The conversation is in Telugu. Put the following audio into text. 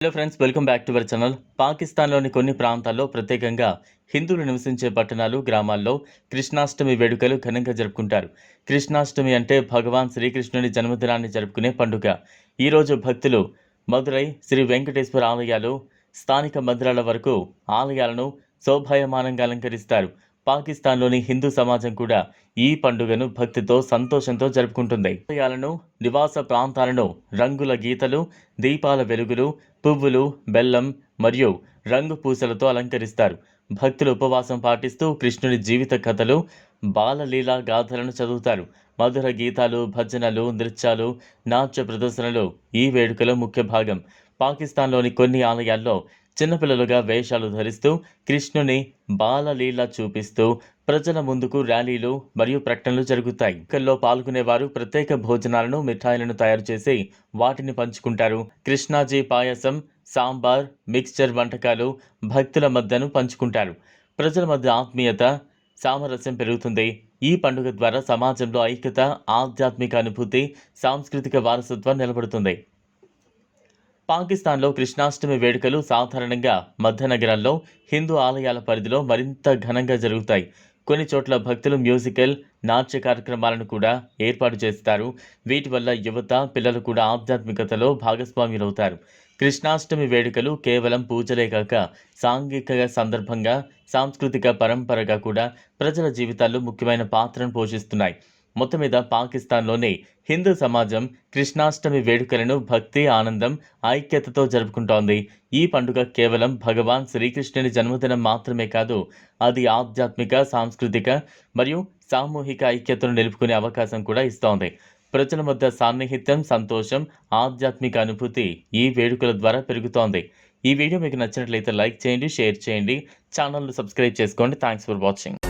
Hello friends welcome back to our channel పాకిస్తాన్లోని కొన్ని ప్రాంతాల్లో ప్రత్యేకంగా హిందువులు నివసించే పట్టణాలు గ్రామాల్లో కృష్ణాష్టమి వేడుకలు ఘనంగా జరుపుకుంటారు. కృష్ణాష్టమి అంటే భగవాన్ శ్రీకృష్ణుని జన్మదినాన్ని జరుపుకునే పండుగ. ఈరోజు భక్తులు మదురై శ్రీ వెంకటేశ్వర ఆలయాలు స్థానిక మందిరాల వరకు ఆలయాలను శోభాయమానంగా అలంకరిస్తారు. పాకిస్తాన్లోని హిందూ సమాజం కూడా ఈ పండుగను భక్తితో సంతోషంతో జరుపుకుంటుంది. ఆలయాలను నివాస ప్రాంతాలను రంగుల గీతలు దీపాల వెలుగులు పువ్వులు బెల్లం మరియు రంగు పూసలతో అలంకరిస్తారు. భక్తులు ఉపవాసం పాటిస్తూ కృష్ణుని జీవిత కథలు బాలలీలా గాథలను చదువుతారు. మధుర గీతాలు భజనలు నృత్యాలు నాట్య ప్రదర్శనలు ఈ వేడుకలో ముఖ్య భాగం. పాకిస్తాన్లోని కొన్ని ఆలయాల్లో చిన్నపిల్లలుగా వేషాలు ధరిస్తూ కృష్ణుని బాలలీల చూపిస్తూ ప్రజల ముందుకు ర్యాలీలు మరియు ప్రకటనలు జరుగుతాయి. వేడుకల్లో పాల్గొనేవారు ప్రత్యేక భోజనాలను మిఠాయిలను తయారు చేసి వాటిని పంచుకుంటారు. కృష్ణాజీ పాయసం సాంబార్ మిక్స్చర్ వంటకాలు భక్తుల మధ్యను పంచుకుంటారు. ప్రజల మధ్య ఆత్మీయత సామరస్యం పెరుగుతుంది. ఈ పండుగ ద్వారా సమాజంలో ఐక్యత ఆధ్యాత్మిక అనుభూతి సాంస్కృతిక వారసత్వం నిలబడుతుంది. పాకిస్తాన్లో కృష్ణాష్టమి వేడుకలు సాధారణంగా మధ్య నగరాల్లో హిందూ ఆలయాల పరిధిలో మరింత ఘనంగా జరుగుతాయి. కొన్ని చోట్ల భక్తులు మ్యూజికల్ నాట్య కార్యక్రమాలను కూడా ఏర్పాటు చేస్తారు. వీటి వల్ల యువత పిల్లలు కూడా ఆధ్యాత్మికతలో భాగస్వామ్యులవుతారు కృష్ణాష్టమి వేడుకలు కేవలం పూజలే కాక సాంఘిక సందర్భంగా సాంస్కృతిక పరంపరగా కూడా ప్రజల జీవితాల్లో ముఖ్యమైన పాత్రను పోషిస్తున్నాయి. మొత్తం మీద పాకిస్తాన్లోని హిందూ సమాజం కృష్ణాష్టమి వేడుకలను భక్తి ఆనందం ఐక్యతతో జరుపుకుంటోంది. ఈ పండుగ కేవలం భగవాన్ శ్రీకృష్ణుని జన్మదినం మాత్రమే కాదు అది ఆధ్యాత్మిక సాంస్కృతిక మరియు సామూహిక ఐక్యతను నిలుపుకునే అవకాశం కూడా ఇస్తోంది. ప్రజల మధ్య సాన్నిహిత్యం సంతోషం ఆధ్యాత్మిక అనుభూతి ఈ వేడుకల ద్వారా పెరుగుతోంది. ఈ వీడియో మీకు నచ్చినట్లయితే లైక్ చేయండి షేర్ చేయండి ఛానల్ను సబ్స్క్రైబ్ చేసుకోండి. Thanks for watching.